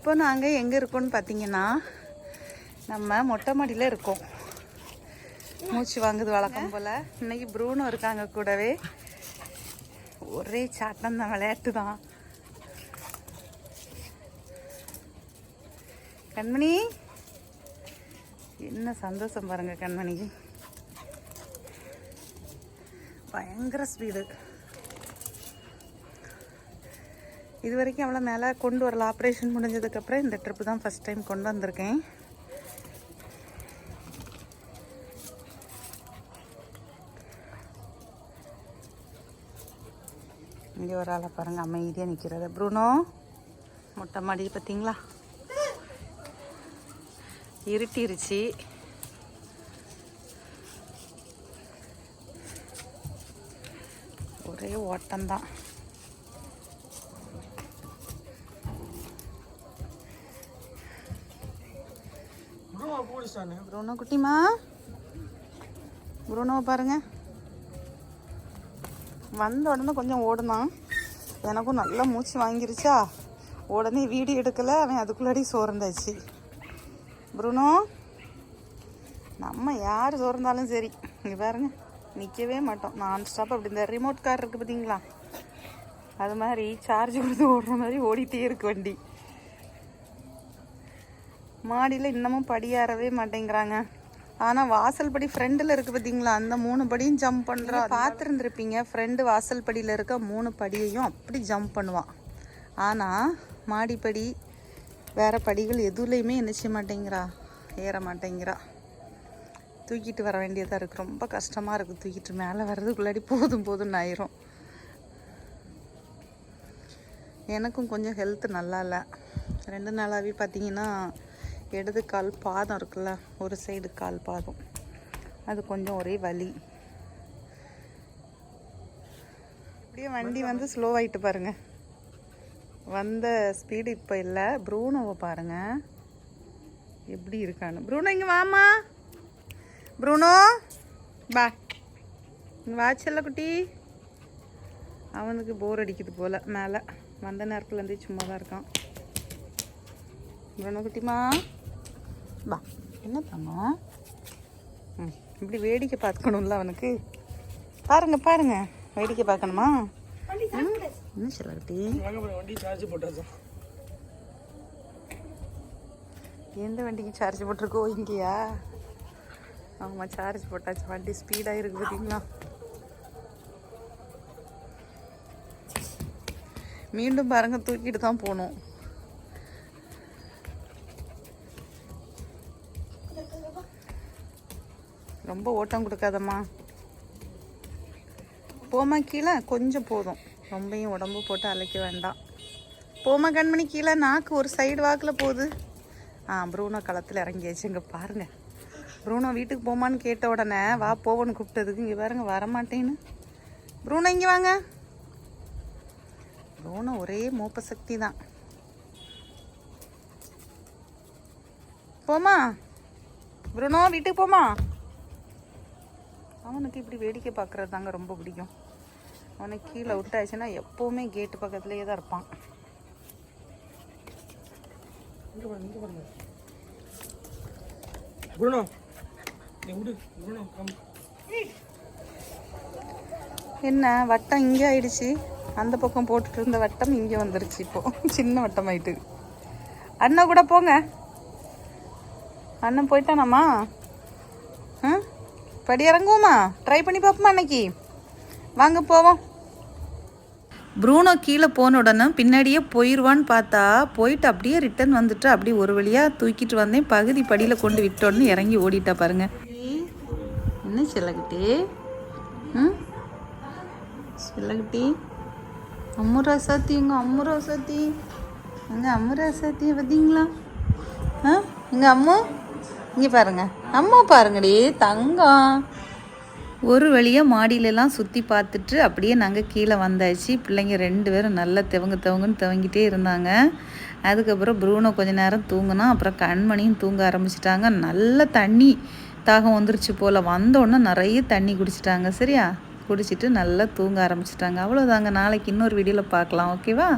இப்போ நாங்கள் எங்கே இருக்கோம்னு பார்த்தீங்கன்னா நம்ம மொட்டை மாடியில் இருக்கோம். மூச்சு வாங்குது வழக்கம் போல். இன்னைக்கு ப்ரூனும் இருக்காங்க கூடவே. ஒரே சாட்டம் தான் விளையாட்டு தான். கண்மணி என்ன சந்தோஷம் பாருங்க கண்மணிக்கு பயங்கர ஸ்பீடு இது வரைக்கும் அவ்வளோ மேலே கொண்டு வரல. ஆப்ரேஷன் முடிஞ்சதுக்கப்புறம் இந்த ட்ரிப்பு தான் ஃபஸ்ட் டைம் கொண்டு வந்திருக்கேன். இங்கே ஒரு ஆளை பாருங்கள் அமைதியாக நிற்கிறது ப்ரூனோ மொட்டை மாடி பார்த்தீங்களா இருட்டிருச்சு. ஒரே ஓட்டம்தான். ப்ரோனோ குட்டிமா ப்ரூனோவை பாருங்க. வந்த உடனே கொஞ்சம் ஓடுனான். எனக்கும் நல்லா மூச்சு வாங்கிருச்சா? உடனே வீடியோ எடுக்கலை அவன் அதுக்குள்ளாடி சோர்ந்தாச்சு. ப்ரூனோ நம்ம யார் சோர்ந்தாலும் சரி. இங்கே பாருங்க நிற்கவே மாட்டோம். நான் ஸ்டாப் அப்படி இந்த ரிமோட் கார் இருக்குது பார்த்தீங்களா அது மாதிரி சார்ஜ் கொடுத்து ஓடுற மாதிரி ஓடிட்டே இருக்கு வண்டி. மாடியில் இன்னமும் படி ஏறவே மாட்டேங்கிறாங்க. ஆனால் வாசல் படி ஃப்ரெண்டில் இருக்குது பார்த்தீங்களா அந்த மூணு படியும் ஜம்ப் பண்ணுறா பார்த்துருந்துருப்பீங்க ஃப்ரெண்டு வாசல் படியில் இருக்க மூணு படியையும் அப்படி ஜம்ப் பண்ணுவான் ஆனால் மாடிப்படி வேறு படிகள் எதுலேயுமே என்ன செய்ய மாட்டேங்கிறா. ஏற மாட்டேங்கிறா. தூக்கிட்டு வர வேண்டியதாக இருக்குது ரொம்ப கஷ்டமாக இருக்குது தூக்கிட்டு மேலே வர்றதுக்குள்ளாடி போதும் போதும்னு ஆயிரும். எனக்கும் கொஞ்சம் ஹெல்த் நல்லா இல்லை ரெண்டு நாளாகவே பார்த்தீங்கன்னா இடது கால் பாதம் இருக்குல்ல ஒரு சைடு கால் பாதம். அது கொஞ்சம் ஒரே வலி. அப்படியே வண்டி வந்து ஸ்லோவாயிட்டு பாருங்க. வந்த ஸ்பீடு இப்போ இல்லை. ப்ரூனோவை பாருங்க. எப்படி இருக்கான்னு. ப்ரூனோ இங்கே வாமா ப்ரூனோ பா இங்கே வா குட்டி. அவனுக்கு போர் அடிக்குது போல் மேலே. வந்த நேரத்துலேருந்தே சும்மா தான் இருக்கான். ப்ரூனோ குட்டிமா. பா என்ன பண்ணோம் ம் இப்படி வேடிக்கை பார்க்கணும்ல அவனுக்கு. பாருங்க பாருங்க. வேடிக்கை பார்க்கணுமா? என்ன சொல்ல வண்டி சார்ஜ் போட்டாச்சா. எந்த வண்டிக்கு சார்ஜ் போட்டிருக்கோ இங்கேயா? ஆமாம் சார்ஜ் போட்டாச்சு. வண்டி ஸ்பீடாக இருக்கு பார்த்தீங்களா மீண்டும் பாருங்க தூக்கிட்டு தான் போகணும். ரொம்ப ஓட்டம் கொடுக்காதம்மா. போமா கீழே கொஞ்சம் போதும். ரொம்பையும் உடம்பு போட்டு அழைக்க வேண்டாம். போமா கண்மணி கீழே நாக்கு ஒரு சைடு வாக்கில் போகுது. ஆ ப்ரூனோ களத்தில் இறங்கியாச்சு. இங்கே பாருங்க. ப்ரூனோ வீட்டுக்கு போமான்னு கேட்ட உடனே வா போவோன்னு கூப்பிட்டதுக்கு இங்கே பாருங்க வரமாட்டேன்னு. ப்ரூனோ இங்கே வாங்க. ப்ரூனோ ஒரே மோப்ப சக்தி தான். போமா ப்ரூனோ வீட்டுக்கு போமா அவனுக்கு இப்படி வேடிக்கை பார்க்குறது தாங்க ரொம்ப பிடிக்கும். அவனுக்கு கீழே விட்டாச்சுன்னா எப்போவுமே கேட்டு பக்கத்துலேயே தான் இருப்பான். என்ன வட்டம் இங்கே ஆயிடுச்சு. அந்த பக்கம் போட்டுட்டு இருந்த வட்டம் இங்கே வந்துருச்சு இப்போ. சின்ன வட்டம் ஆயிட்டு அண்ணன் கூட போங்க. அண்ணன் போயிட்டானாம்மா? ஆ படி இறங்குவோமா ட்ரை பண்ணி பார்ப்போமா அன்னைக்கு? வாங்க போவோம். ப்ரூனோ கீழே போன உடனே பின்னாடியே போயிடுவான்னு பார்த்தா போயிட்டு அப்படியே ரிட்டர்ன் வந்துட்டு. அப்படியே ஒரு வழியாக தூக்கிட்டு வந்தேன். பகுதி படியில் கொண்டு விட்டோன்னு இறங்கி ஓடிட்டா பாருங்க. என்ன செல்லக்கிட்டே? ம்? செல்லக்குட்டி? அம்மு ராசாத்தி எங்க அம்மு ராசாத்தி எங்க அம்மு ராசாத்தியை பார்த்தீங்களா? ஆ? எங்க அம்மு? இங்கே பாருங்க. அம்மா பாருங்கடி தங்கம். ஒரு வழியாக மாடியிலலாம் சுற்றி பார்த்துட்டு அப்படியே நாங்கள் கீழே வந்தாச்சு. பிள்ளைங்க ரெண்டு பேரும் நல்லா தெவங்க தெவங்கன்னு துவங்கிட்டே இருந்தாங்க. அதுக்கப்புறம் ப்ரூனோ கொஞ்ச நேரம் தூங்கினா அப்புறம் கண்மணியும் தூங்க ஆரம்பிச்சிட்டாங்க. நல்ல தண்ணி தாகம் வந்துருச்சு போல். வந்தோடனே நிறைய தண்ணி குடிச்சிட்டாங்க. சரியா? குடிச்சிட்டு நல்லா தூங்க ஆரம்பிச்சிட்டாங்க. அவ்வளோதாங்க நாளைக்கு இன்னொரு வீடியோவில் பார்க்கலாம். ஓகேவா?